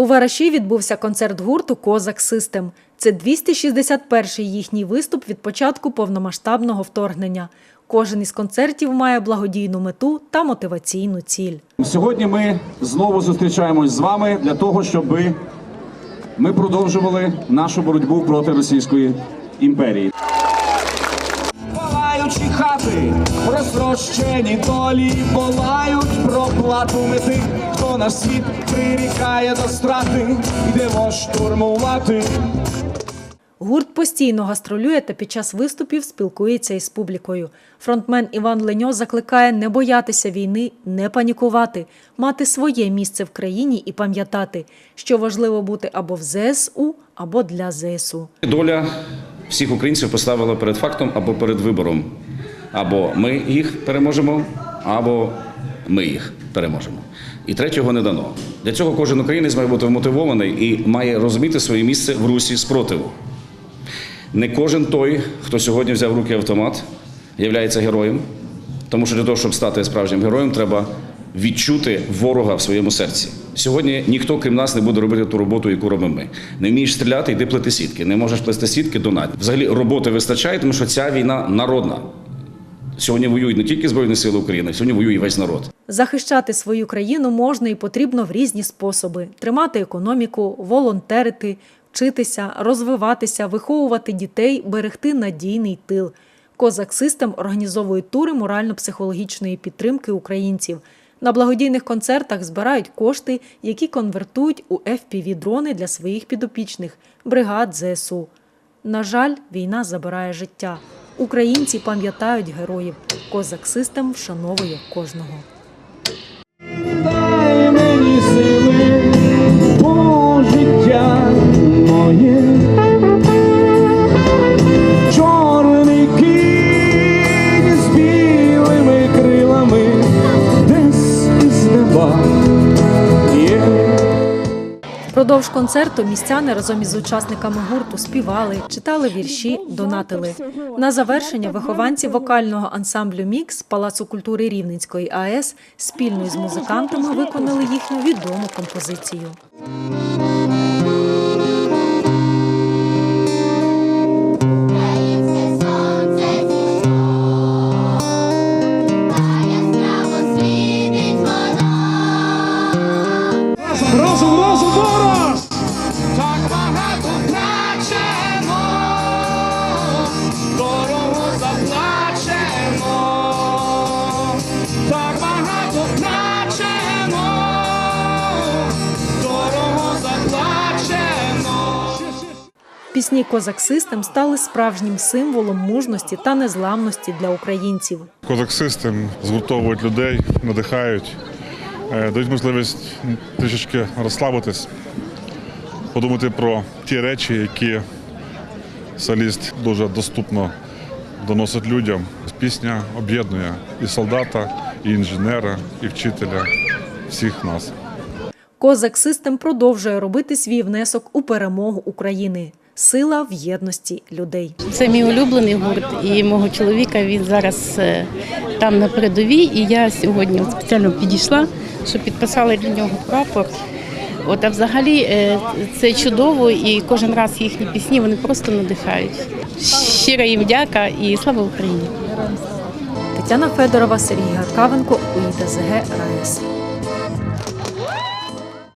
У Вараші відбувся концерт гурту Козак Систем. Це 261-й їхній виступ від початку повномасштабного вторгнення. Кожен із концертів має благодійну мету та мотиваційну ціль. Сьогодні ми знову зустрічаємось з вами для того, щоб ми продовжували нашу боротьбу проти Російської імперії. Палаючі хати, розтрощені долі, волають про плату мети, хто наш світ прирікає до страти, йдемо штурмувати. Гурт постійно гастролює та під час виступів спілкується із публікою. Фронтмен Іван Леньо закликає не боятися війни, не панікувати, мати своє місце в країні і пам'ятати, що важливо бути або в ЗСУ, або для ЗСУ. Доля всіх українців поставила перед фактом або перед вибором. Або ми їх переможемо, або ми їх переможемо. І третього не дано. Для цього кожен українець має бути вмотивований і має розуміти своє місце в русі спротиву. Не кожен той, хто сьогодні взяв в руки автомат, являється героєм, тому що для того, щоб стати справжнім героєм, треба відчути ворога в своєму серці. Сьогодні ніхто, крім нас, не буде робити ту роботу, яку робимо ми. Не вмієш стріляти, йди плети сітки. Не можеш плести сітки, донать. Взагалі роботи вистачає, тому що ця війна народна. Сьогодні воюють не тільки Збройні Сили України, сьогодні воює весь народ. Захищати свою країну можна і потрібно в різні способи: тримати економіку, волонтерити, вчитися, розвиватися, виховувати дітей, берегти надійний тил. Козак Систем організовує тури морально-психологічної підтримки українців. На благодійних концертах збирають кошти, які конвертують у FPV-дрони для своїх підопічних бригад ЗСУ. На жаль, війна забирає життя. Українці пам'ятають героїв. Козак Систем вшановує кожного. Впродовж концерту містяни разом із учасниками гурту співали, читали вірші, донатили. На завершення вихованці вокального ансамблю Мікс Палацу культури Рівненської АЕС спільно з музикантами виконали їхню відому композицію. Пісні Козак Систем стали справжнім символом мужності та незламності для українців. Козак Систем згуртовують людей, надихають, е, дають можливість трішечки розслабитись, подумати про ті речі, які соліст дуже доступно доносить людям. Пісня об'єднує і солдата, і інженера, і вчителя, всіх нас. Козак Систем продовжує робити свій внесок у перемогу України. Сила в єдності людей. Це мій улюблений гурт і мого чоловіка. Він зараз е, там на передовій. І я сьогодні спеціально підійшла, щоб підписали для нього прапор. От, а взагалі е, це чудово, і кожен раз їхні пісні вони просто надихають. Щира їм дяка і слава Україні! Тетяна Федорова, Сергій Гаркавенко, УІТЗГ РаЕС.